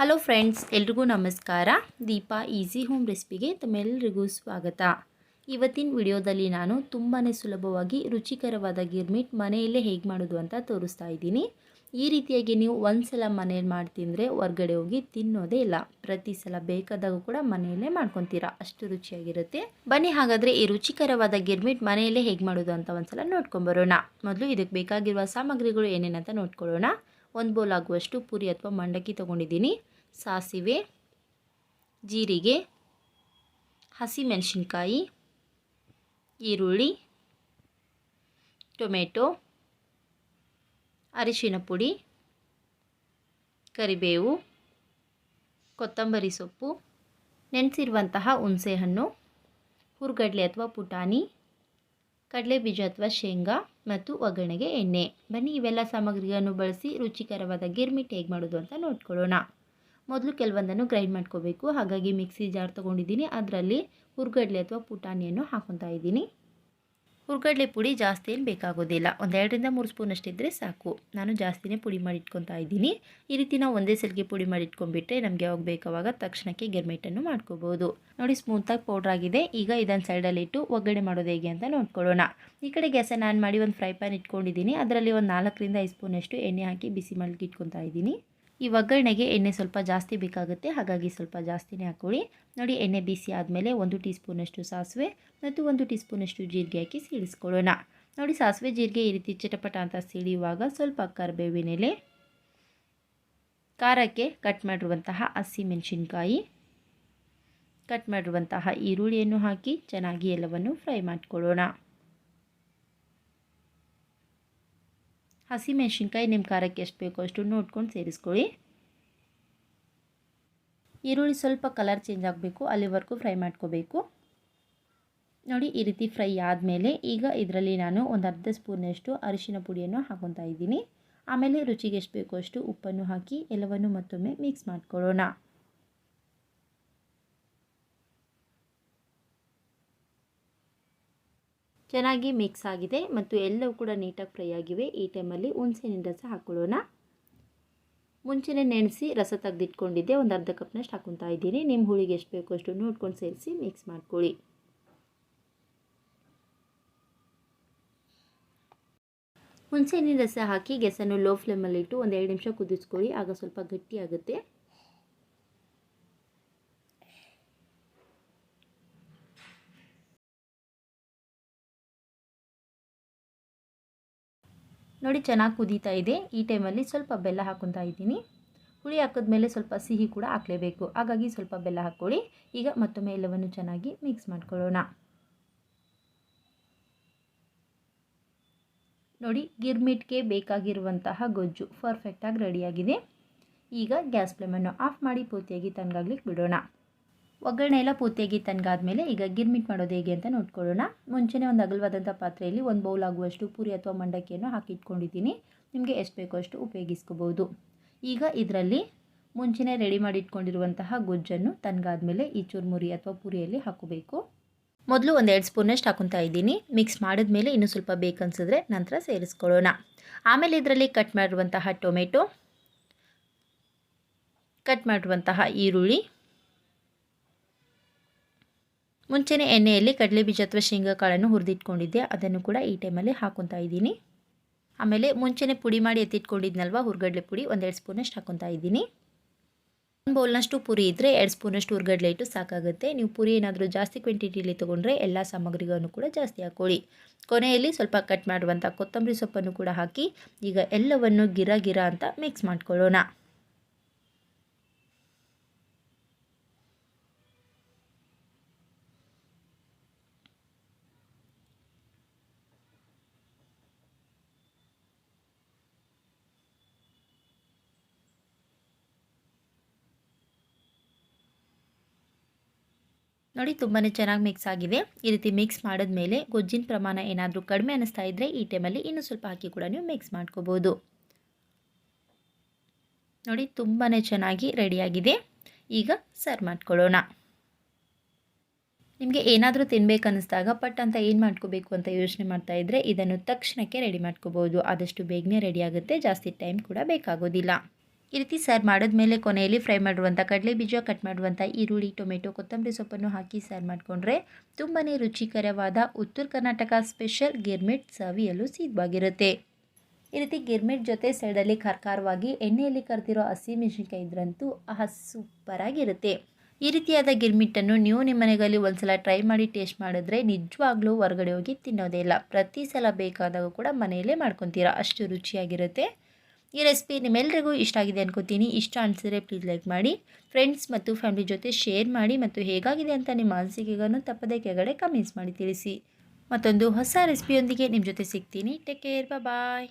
Hello friends ಎಲ್ರಿಗೂ ನಮಸ್ಕಾರ. Deepa easy home ರೆಸಿಪಿಗೆ ತಮ್ಮೆಲ್ಲರಿಗೂ ಸ್ವಾಗತ. ಇವತ್ತಿನ ವಿಡಿಯೋದಲ್ಲಿ ನಾನು ತುಂಬಾ ಸುಲಭವಾಗಿ ರುಚಿಕರವಾದ ಗಿರ್ಮಿಟ್ ಮನೆಯಲ್ಲೇ ಹೇಗೆ ಮಾಡೋದು ಅಂತ ತೋರಿಸ್ತಾ ಇದ್ದೀನಿ. ಈ ರೀತಿಯಾಗಿ ನೀವು ಒಂದು ಸಲ ಮನೇಲಿ ಮಾಡಿ ತಿಂದರೆ ಹೊರ್ಗಡೆ ಹೋಗಿ ತಿನ್ನೋದೇ ಇಲ್ಲ. ಪ್ರತಿ ಸಲ ಬೇಕಾದಾಗ ಕೂಡ ಮನೆಯಲ್ಲೇ ಮಾಡ್ಕೊತೀರಾ. ಅಷ್ಟು ರುಚಿಯಾಗಿರುತ್ತೆ. ಬನ್ನಿ ಹಾಗಾದರೆ ಈ ರುಚಿಕರವಾದ ಗಿರ್ಮಿಟ್ ಮನೆಯಲ್ಲೇ ಹೇಗೆ ಮಾಡೋದು ಅಂತ ಒಂದ್ಸಲ ನೋಡ್ಕೊಂಬರೋಣ ಮೊದಲು ಇದಕ್ಕೆ ಬೇಕಾಗಿರುವ ಸಾಮಗ್ರಿಗಳು ಏನೇನಂತ ನೋಡ್ಕೊಳ್ಳೋಣ. ಒಂದು ಬೌಲ್ ಆಗುವಷ್ಟು ಪೂರಿ ಅಥವಾ ಮಂಡಕ್ಕಿ ತೊಗೊಂಡಿದ್ದೀನಿ. ಸಾಸಿವೆ, ಜೀರಿಗೆ, ಹಸಿಮೆಣಸಿನ್ಕಾಯಿ, ಈರುಳ್ಳಿ, ಟೊಮೆಟೊ, ಅರಿಶಿನ ಪುಡಿ, ಕರಿಬೇವು, ಕೊತ್ತಂಬರಿ ಸೊಪ್ಪು, ನೆನೆಸಿರುವಂತಹ ಹುಣಸೆಹಣ್ಣು, ಹುರ್ಗಡ್ಲೆ ಅಥವಾ ಪುಟಾಣಿ ಕಡಲೆ ಬೀಜ ಅಥವಾ ಶೇಂಗಾ ಮತ್ತು ಒಗ್ಗರಣೆಗೆ ಎಣ್ಣೆ. ಬನ್ನಿ ಇವೆಲ್ಲ ಸಾಮಗ್ರಿಗಳನ್ನು ಬಳಸಿ ರುಚಿಕರವಾದ ಗಿರ್ಮಿಟ್ ಹೇಗೆ ಮಾಡೋದು ಅಂತ ನೋಡ್ಕೊಳ್ಳೋಣ. ಮೊದಲು ಕೆಲವೊಂದನ್ನು ಗ್ರೈಂಡ್ ಮಾಡ್ಕೋಬೇಕು. ಹಾಗಾಗಿ ಮಿಕ್ಸಿ ಜಾರ್ ತೊಗೊಂಡಿದ್ದೀನಿ. ಅದರಲ್ಲಿ ಹುರ್ಗಡ್ಲೆ ಅಥವಾ ಪುಟಾಣಿಯನ್ನು ಹಾಕೊತಾ ಇದ್ದೀನಿ. ಹುರ್ಗಡ್ಲೆ ಪುಡಿ ಜಾಸ್ತಿ ಏನು ಬೇಕಾಗೋದಿಲ್ಲ. ಒಂದೆರಡರಿಂದ ಮೂರು ಸ್ಪೂನ್ ಅಷ್ಟಿದ್ದರೆ ಸಾಕು. ನಾನು ಜಾಸ್ತಿನೇ ಪುಡಿ ಮಾಡಿ ಇಟ್ಕೊತಾ ಇದ್ದೀನಿ. ಈ ರೀತಿ ನಾವು ಒಂದೇ ಸಲಿಗೆ ಪುಡಿ ಮಾಡಿ ಇಟ್ಕೊಂಡ್ಬಿಟ್ರೆ ನಮಗೆ ಯಾವಾಗ ಬೇಕಾವಾಗ ತಕ್ಷಣಕ್ಕೆ ಗಿರ್ಮಿಟನ್ನು ಮಾಡ್ಕೋಬೋದು. ನೋಡಿ ಸ್ಮೂತಾಗಿ ಪೌಡ್ರ್ ಆಗಿದೆ. ಈಗ ಇದನ್ನು ಸೈಡಲ್ಲಿ ಇಟ್ಟು ಒಗ್ಗರಣೆ ಮಾಡೋದು ಹೇಗೆ ಅಂತ ನೋಡ್ಕೊಳ್ಳೋಣ. ಈ ಕಡೆ ಗ್ಯಾಸನ್ನು ಆನ್ ಮಾಡಿ ಒಂದು ಫ್ರೈ ಪ್ಯಾನ್ ಇಟ್ಕೊಂಡಿದ್ದೀನಿ. ಅದರಲ್ಲಿ ಒಂದು ನಾಲ್ಕರಿಂದ ಐದು ಸ್ಪೂನಷ್ಟು ಎಣ್ಣೆ ಹಾಕಿ ಬಿಸಿ ಮಾಡಲಿಕ್ಕೆ ಇದ್ದೀನಿ. ಈ ಒಗ್ಗರಣೆಗೆ ಎಣ್ಣೆ ಸ್ವಲ್ಪ ಜಾಸ್ತಿ ಬೇಕಾಗುತ್ತೆ. ಹಾಗಾಗಿ ಸ್ವಲ್ಪ ಜಾಸ್ತಿನೇ ಹಾಕ್ಕೊಳ್ಳಿ. ನೋಡಿ, ಎಣ್ಣೆ ಬಿಸಿ ಆದಮೇಲೆ ಒಂದು ಟೀ ಸ್ಪೂನಷ್ಟು ಸಾಸಿವೆ ಮತ್ತು ಒಂದು ಟೀ ಸ್ಪೂನಷ್ಟು ಜೀರಿಗೆ ಹಾಕಿ ಸೀಳಿಸ್ಕೊಳ್ಳೋಣ. ನೋಡಿ, ಸಾಸಿವೆ, ಜೀರಿಗೆ ಈ ರೀತಿ ಚಟಪಟ ಅಂತ ಸೀಳಿಯುವಾಗ ಸ್ವಲ್ಪ ಕರಿಬೇವಿನೆಲೆ ಖಾರಕ್ಕೆ ಕಟ್ ಮಾಡಿರುವಂತಹ ಹಸಿ ಮೆಣಸಿನ್ಕಾಯಿ ಕಟ್ ಮಾಡಿರುವಂತಹ ಈರುಳ್ಳಿಯನ್ನು ಹಾಕಿ ಚೆನ್ನಾಗಿ ಎಲ್ಲವನ್ನು ಫ್ರೈ ಮಾಡ್ಕೊಳ್ಳೋಣ. ಹಸಿಮೆಣ್ಸಿನ್ಕಾಯಿ ನಿಮ್ಮ ಖಾರಕ್ಕೆ ಎಷ್ಟು ಬೇಕೋ ಅಷ್ಟು ನೋಡ್ಕೊಂಡು ಸೇರಿಸ್ಕೊಳ್ಳಿ. ಈರುಳ್ಳಿ ಸ್ವಲ್ಪ ಕಲರ್ ಚೇಂಜ್ ಆಗಬೇಕು, ಅಲ್ಲಿವರೆಗೂ ಫ್ರೈ ಮಾಡ್ಕೋಬೇಕು. ನೋಡಿ, ಈ ರೀತಿ ಫ್ರೈ ಆದಮೇಲೆ ಈಗ ಇದರಲ್ಲಿ ನಾನು ಒಂದು ಅರ್ಧ ಸ್ಪೂನಷ್ಟು ಅರಿಶಿನ ಪುಡಿಯನ್ನು ಹಾಕೊತಾ ಇದ್ದೀನಿ. ಆಮೇಲೆ ರುಚಿಗೆ ಎಷ್ಟು ಬೇಕೋ ಅಷ್ಟು ಉಪ್ಪನ್ನು ಹಾಕಿ, ಎಲ್ಲವನ್ನು ಮತ್ತೊಮ್ಮೆ ಮಿಕ್ಸ್ ಮಾಡ್ಕೊಳ್ಳೋಣ. ಚೆನ್ನಾಗಿ ಮಿಕ್ಸ್ ಆಗಿದೆ ಮತ್ತು ಎಲ್ಲವೂ ಕೂಡ ನೀಟಾಗಿ ಫ್ರೈ ಆಗಿವೆ. ಈ ಟೈಮಲ್ಲಿ ಹುಣಸೆಹಣ್ಣಿನ ರಸ ಹಾಕ್ಕೊಳ್ಳೋಣ ಮುಂಚೆನೇ ನೆನೆಸಿ ರಸ ತೆಗೆದಿಟ್ಕೊಂಡಿದ್ದೆ. ಒಂದು ಅರ್ಧ ಕಪ್ನಷ್ಟು ಹಾಕೊತಾ ಇದ್ದೀನಿ. ನಿಮ್ಮ ಹುಳಿಗೆ ಎಷ್ಟು ಬೇಕೋ ಅಷ್ಟು ನೋಡ್ಕೊಂಡು ಸೇರಿಸಿ ಮಿಕ್ಸ್ ಮಾಡ್ಕೊಳ್ಳಿ. ಹುಣಸೆಹಣ್ಣಿನ ರಸ ಹಾಕಿ ಗೆಸನ್ನು ಲೋ ಫ್ಲೇಮಲ್ಲಿಟ್ಟು ಒಂದು ಎರಡು ನಿಮಿಷ ಕುದಿಸ್ಕೊಳ್ಳಿ. ಆಗ ಸ್ವಲ್ಪ ಗಟ್ಟಿ ನೋಡಿ ಚೆನ್ನಾಗಿ ಕುದೀತಾ ಇದೆ. ಈ ಟೈಮಲ್ಲಿ ಸ್ವಲ್ಪ ಬೆಲ್ಲ ಹಾಕೊತಾ ಇದ್ದೀನಿ. ಹುಳಿ ಹಾಕಿದ್ಮೇಲೆ ಸ್ವಲ್ಪ ಸಿಹಿ ಕೂಡ ಹಾಕಲೇಬೇಕು. ಹಾಗಾಗಿ ಸ್ವಲ್ಪ ಬೆಲ್ಲ ಹಾಕ್ಕೊಳ್ಳಿ. ಈಗ ಮತ್ತೊಮ್ಮೆ ಎಲ್ಲವನ್ನು ಚೆನ್ನಾಗಿ ಮಿಕ್ಸ್ ಮಾಡ್ಕೊಳ್ಳೋಣ. ನೋಡಿ, ಗಿರ್ಮಿಟ್ಗೆ ಬೇಕಾಗಿರುವಂತಹ ಗೊಜ್ಜು ಪರ್ಫೆಕ್ಟಾಗಿ ರೆಡಿಯಾಗಿದೆ ಈಗ ಗ್ಯಾಸ್ ಫ್ಲೇಮನ್ನು ಆಫ್ ಮಾಡಿ ಪೂರ್ತಿಯಾಗಿ ತಣ್ಣಗಾಗ್ಲಿಕ್ಕೆ ಬಿಡೋಣ. ಒಗ್ಗರಣೆ ಎಲ್ಲ ಪೂರ್ತಿಯಾಗಿ ತನಗಾದ್ಮೇಲೆ ಈಗ ಗಿರ್ಮಿಟ್ ಮಾಡೋದು ಹೇಗೆ ಅಂತ ನೋಡ್ಕೊಳ್ಳೋಣ. ಮುಂಚೆನೇ ಒಂದು ಅಗಲವಾದಂಥ ಪಾತ್ರೆಯಲ್ಲಿ ಒಂದು ಬೌಲ್ ಆಗುವಷ್ಟು ಪೂರಿ ಅಥವಾ ಮಂಡಕ್ಕಿಯನ್ನು ಹಾಕಿಟ್ಕೊಂಡಿದ್ದೀನಿ ನಿಮಗೆ ಎಷ್ಟು ಬೇಕೋ ಅಷ್ಟು ಉಪಯೋಗಿಸ್ಕೋಬೋದು. ಈಗ ಇದರಲ್ಲಿ ಮುಂಚೆನೇ ರೆಡಿ ಮಾಡಿ ಇಟ್ಕೊಂಡಿರುವಂತಹ ಗೊಜ್ಜನ್ನು ತನಗಾದ್ಮೇಲೆ ಈ ಚುರುಮುರಿ ಅಥವಾ ಪೂರಿಯಲ್ಲಿ ಹಾಕೋಬೇಕು. ಮೊದಲು ಒಂದು ಎರಡು ಸ್ಪೂನಷ್ಟು ಹಾಕೊತಾ ಇದ್ದೀನಿ. ಮಿಕ್ಸ್ ಮಾಡಿದ್ಮೇಲೆ ಇನ್ನೂ ಸ್ವಲ್ಪ ಬೇಕನ್ಸಿದ್ರೆ ನಂತರ ಸೇರಿಸ್ಕೊಳ್ಳೋಣ. ಆಮೇಲೆ ಇದರಲ್ಲಿ ಕಟ್ ಮಾಡಿರುವಂತಹ ಟೊಮೆಟೊ ಕಟ್ ಮಾಡಿರುವಂತಹ ಈರುಳ್ಳಿ ಮುಂಚೆನೇ ಎಣ್ಣೆಯಲ್ಲಿ ಕಡಲೆ ಬೀಜ ಅಥವಾ ಶೇಂಗಾ ಕಾಳನ್ನು ಹುರಿದಿಟ್ಕೊಂಡಿದ್ದೆ. ಅದನ್ನು ಕೂಡ ಈ ಟೈಮಲ್ಲಿ ಹಾಕೊತಾ ಇದ್ದೀನಿ. ಆಮೇಲೆ ಮುಂಚೆನೆ ಪುಡಿ ಮಾಡಿ ಎತ್ತಿಟ್ಕೊಂಡಿದ್ನಲ್ವ, ಹುರ್ಗಡ್ಲೆ ಪುಡಿ ಒಂದೆರಡು ಸ್ಪೂನಷ್ಟು ಹಾಕೊತಾ ಇದ್ದೀನಿ. ಒಂದು ಬೌಲ್ನಷ್ಟು ಪುರಿ ಇದ್ದರೆ ಎರಡು ಸ್ಪೂನಷ್ಟು ಹುರ್ಗಡ್ಲೆ ಇಟ್ಟು ಸಾಕಾಗುತ್ತೆ. ನೀವು ಪುರಿ ಏನಾದರೂ ಜಾಸ್ತಿ ಕ್ವಾಂಟಿಟಿಲಿ ತೊಗೊಂಡ್ರೆ ಎಲ್ಲ ಸಾಮಗ್ರಿಗಳನ್ನು ಕೂಡ ಜಾಸ್ತಿ ಹಾಕ್ಕೊಳ್ಳಿ ಕೊನೆಯಲ್ಲಿ ಸ್ವಲ್ಪ ಕಟ್ ಮಾಡುವಂಥ ಕೊತ್ತಂಬರಿ ಸೊಪ್ಪನ್ನು ಕೂಡ ಹಾಕಿ ಈಗ ಎಲ್ಲವನ್ನು ಗಿರ ಗಿರ ಅಂತ ಮಿಕ್ಸ್ ಮಾಡ್ಕೊಳ್ಳೋಣ. ನೋಡಿ ತುಂಬಾ ಚೆನ್ನಾಗಿ ಮಿಕ್ಸ್ ಆಗಿದೆ ಈ ರೀತಿ ಮಿಕ್ಸ್ ಮಾಡಿದ್ಮೇಲೆ ಗೊಜ್ಜಿನ ಪ್ರಮಾಣ ಏನಾದರೂ ಕಡಿಮೆ ಅನ್ನಿಸ್ತಾ ಇದ್ದರೆ ಈ ಟೈಮಲ್ಲಿ ಇನ್ನೂ ಸ್ವಲ್ಪ ಹಾಕಿ ಕೂಡ ನೀವು ಮಿಕ್ಸ್ ಮಾಡ್ಕೋಬೋದು. ನೋಡಿ ತುಂಬಾ ಚೆನ್ನಾಗಿ ರೆಡಿಯಾಗಿದೆ ಈಗ ಸರ್ವ್ ಮಾಡ್ಕೊಳ್ಳೋಣ. ನಿಮಗೆ ಏನಾದರೂ ತಿನ್ಬೇಕು ಅನ್ನಿಸ್ದಾಗ ಪಟ್ ಅಂತ ಏನು ಮಾಡ್ಕೋಬೇಕು ಅಂತ ಯೋಚನೆ ಮಾಡ್ತಾ ಇದ್ದರೆ ಇದನ್ನು ತಕ್ಷಣಕ್ಕೆ ರೆಡಿ ಮಾಡ್ಕೋಬೋದು. ಆದಷ್ಟು ಬೇಗನೆ ರೆಡಿ ಆಗುತ್ತೆ. ಜಾಸ್ತಿ ಟೈಮ್ ಕೂಡ ಬೇಕಾಗೋದಿಲ್ಲ. ಈ ರೀತಿ ಸರ್ವ್ ಮಾಡಿದ್ಮೇಲೆ ಕೊನೆಯಲ್ಲಿ ಫ್ರೈ ಮಾಡುವಂಥ ಕಡಲೆ ಬೀಜ, ಕಟ್ ಮಾಡುವಂಥ ಈರುಳ್ಳಿ, ಟೊಮೆಟೊ, ಕೊತ್ತಂಬರಿ ಸೊಪ್ಪನ್ನು ಹಾಕಿ ಸರ್ವ್ ಮಾಡಿಕೊಂಡ್ರೆ ತುಂಬಾ ರುಚಿಕರವಾದ ಉತ್ತರ ಕರ್ನಾಟಕ ಸ್ಪೆಷಲ್ ಗಿರ್ಮಿಟ್ ಸವಿಯಲು ಸಿದ್ಧವಾಗಿರುತ್ತೆ. ಈ ರೀತಿ ಗಿರ್ಮಿಟ್ ಜೊತೆ ಸೈಡಲ್ಲಿ ಖಾರವಾಗಿ ಎಣ್ಣೆಯಲ್ಲಿ ಕರೆದಿರೋ ಹಸಿಮೆಣಸಿನ್ಕಾಯಿ ಇದ್ರಂತೂ ಆ ಸೂಪರಾಗಿರುತ್ತೆ. ಈ ರೀತಿಯಾದ ಗಿರ್ಮಿಟ್ಟನ್ನು ನೀವು ನಿಮ್ಮ ಮನೆಯಲ್ಲಿ ಒಂದ್ಸಲ ಟ್ರೈ ಮಾಡಿ ಟೇಸ್ಟ್ ಮಾಡಿದ್ರೆ ನಿಜವಾಗ್ಲೂ ಹೊರಗಡೆ ಹೋಗಿ ತಿನ್ನೋದೇ ಇಲ್ಲ. ಪ್ರತಿ ಸಲ ಬೇಕಾದಾಗ ಕೂಡ ಮನೆಯಲ್ಲೇ ಮಾಡ್ಕೊತೀರಾ. ಅಷ್ಟು ರುಚಿಯಾಗಿರುತ್ತೆ. ಈ ರೆಸಿಪಿ ನಿಮ್ಮೆಲ್ಲರಿಗೂ ಇಷ್ಟ ಆಗಿದೆ ಅನ್ಕೋತೀನಿ. ಇಷ್ಟ ಅನಿಸಿದ್ರೆ ಪ್ಲೀಸ್ ಲೈಕ್ ಮಾಡಿ ಫ್ರೆಂಡ್ಸ್ ಮತ್ತು ಫ್ಯಾಮಿಲಿ ಜೊತೆ ಶೇರ್ ಮಾಡಿ ಮತ್ತು ಹೇಗಾಗಿದೆ ಅಂತ ನಿಮ್ಮ ಅನಿಸಿಕೆಗಳನ್ನು ತಪ್ಪದೇ ಕೆಳಗಡೆ ಕಮೆಂಟ್ಸ್ ಮಾಡಿ ತಿಳಿಸಿ. ಮತ್ತೊಂದು ಹೊಸ ರೆಸಿಪಿಯೊಂದಿಗೆ ನಿಮ್ಮ ಜೊತೆ ಸಿಗ್ತೀನಿ. Take care bye